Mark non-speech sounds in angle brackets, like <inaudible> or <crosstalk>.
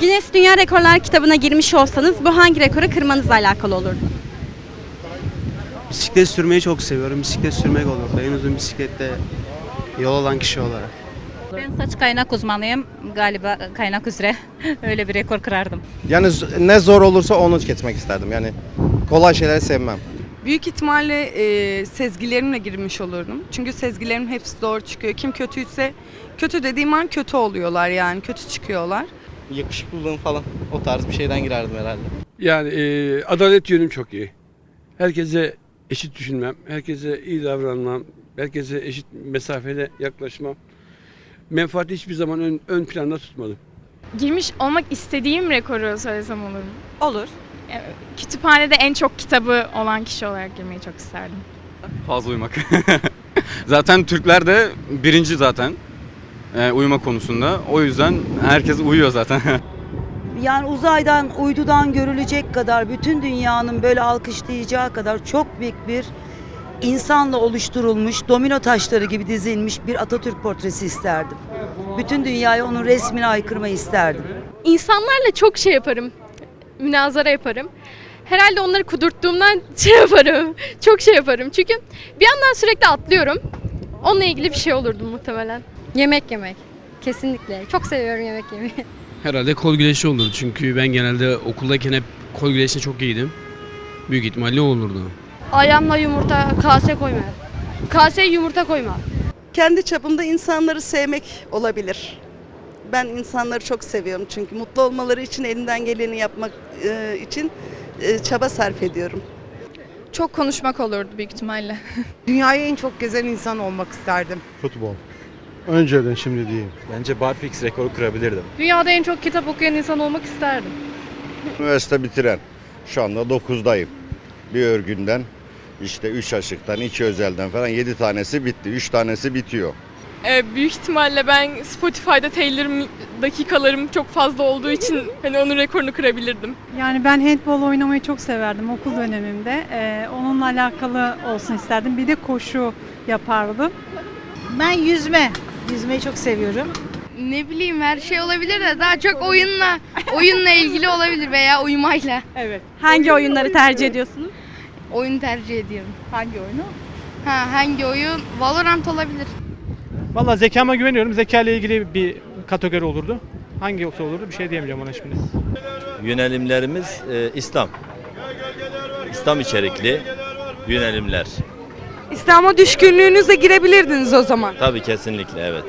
Guinness Dünya Rekorlar kitabına girmiş olsanız bu hangi rekoru kırmanızla alakalı olurdu? Bisiklet sürmeyi çok seviyorum. Bisiklet sürmek olurdu. En uzun bisiklette yol alan kişi olarak. Ben saç kaynak uzmanıyım. Galiba kaynak üzere <laughs> öyle bir rekor kırardım. Yani ne zor olursa onu tüketmek isterdim. Yani kolay şeyleri sevmem. Büyük ihtimalle e, sezgilerimle girmiş olurdum. Çünkü sezgilerim hepsi doğru çıkıyor. Kim kötüyse kötü dediğim an kötü oluyorlar yani kötü çıkıyorlar. Yakışıklılığım falan o tarz bir şeyden girerdim herhalde. Yani e, adalet yönüm çok iyi. Herkese eşit düşünmem, herkese iyi davranmam, herkese eşit mesafede yaklaşmam. Menfaati hiçbir zaman ön, ön planda tutmadım. Girmiş olmak istediğim rekoru söylesem olur mu? Olur. Yani kütüphanede en çok kitabı olan kişi olarak girmeyi çok isterdim. Fazla uyumak. <laughs> zaten Türkler de birinci zaten e, uyuma konusunda. O yüzden herkes uyuyor zaten. <laughs> Yani uzaydan, uydudan görülecek kadar bütün dünyanın böyle alkışlayacağı kadar çok büyük bir insanla oluşturulmuş, domino taşları gibi dizilmiş bir Atatürk portresi isterdim. Bütün dünyaya onun resmini aykırmayı isterdim. İnsanlarla çok şey yaparım. Münazara yaparım. Herhalde onları kudurttuğumdan <laughs> şey yaparım. Çok şey yaparım. Çünkü bir yandan sürekli atlıyorum. Onunla ilgili bir şey olurdu muhtemelen. Yemek yemek. Kesinlikle. Çok seviyorum yemek yemeyi. <laughs> Herhalde kol güreşi olurdu çünkü ben genelde okuldayken hep kol güreşine çok iyiydim. Büyük ihtimalle olurdu. Ayağımla yumurta kase koyma. Kase yumurta koyma. Kendi çapımda insanları sevmek olabilir. Ben insanları çok seviyorum çünkü mutlu olmaları için elimden geleni yapmak e, için e, çaba sarf ediyorum. Çok konuşmak olurdu büyük ihtimalle. <laughs> Dünyayı en çok gezen insan olmak isterdim. Futbol. Önceden şimdi değil. Bence barfix rekoru kırabilirdim. Dünyada en çok kitap okuyan insan olmak isterdim. Üniversite bitiren. Şu anda 9'dayım. Bir örgünden işte 3 aşıktan, 2 özelden falan 7 tanesi bitti. 3 tanesi bitiyor. Ee, büyük ihtimalle ben Spotify'da Taylor'ım dakikalarım çok fazla olduğu için hani onun rekorunu kırabilirdim. Yani ben handball oynamayı çok severdim okul dönemimde. Ee, onunla alakalı olsun isterdim. Bir de koşu yapardım. Ben yüzme. Yüzmeyi çok seviyorum. Ne bileyim her şey olabilir de daha çok oyunla oyunla ilgili olabilir veya uyumayla. Evet. Hangi oyunları tercih ediyorsunuz? Oyun tercih ediyorum. Hangi oyunu? Ha hangi oyun? Valorant olabilir. Valla zekama güveniyorum. Zeka ile ilgili bir kategori olurdu. Hangi olsa olurdu bir şey diyemeyeceğim ona şimdi. Yönelimlerimiz e, İslam. İslam içerikli yönelimler. İslam'a düşkünlüğünüze girebilirdiniz o zaman. Tabii kesinlikle evet.